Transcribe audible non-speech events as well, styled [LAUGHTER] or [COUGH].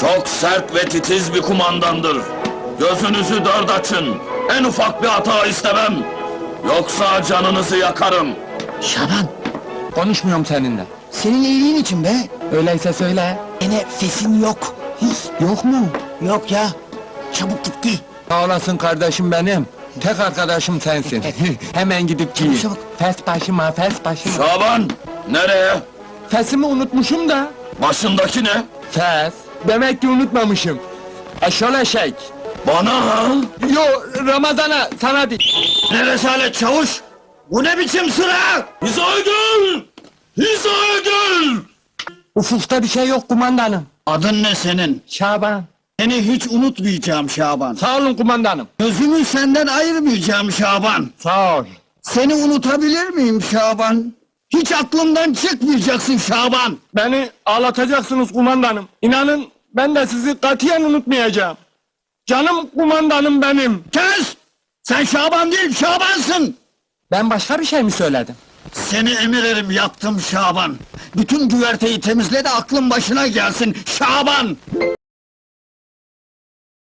Çok sert ve titiz bir kumandandır. Gözünüzü dört açın. En ufak bir hata istemem. Yoksa canınızı yakarım. Şaban, Konuşmuyorum seninle. senin iyiliğin için be. Öyleyse söyle. Gene fesin yok. Yok mu? Yok ya. Çabuk gitti. Sağ olasın kardeşim benim. Tek arkadaşım sensin. [LAUGHS] Hemen gidip giyin. çabuk. Fes başıma, fes başıma. Şaban! Nereye? Fesimi unutmuşum da. Başındaki ne? Fes. Demek ki unutmamışım. Eşol eşek. Bana ha? Yo Ramazan'a sana değil. Ne rezalet çavuş? Bu ne biçim sıra? Hizaya gel! Ufukta bir şey yok kumandanım. Adın ne senin? Şaban. Seni hiç unutmayacağım Şaban. Sağ olun kumandanım. Gözümü senden ayırmayacağım Şaban. Sağ ol. Seni unutabilir miyim Şaban? Hiç aklımdan çıkmayacaksın Şaban. Beni ağlatacaksınız kumandanım. İnanın ben de sizi katiyen unutmayacağım. Canım kumandanım benim. Kes! Sen Şaban değil Şabansın. Ben başka bir şey mi söyledim? Seni emir erim yaptım Şaban. Bütün güverteyi temizle de aklın başına gelsin Şaban.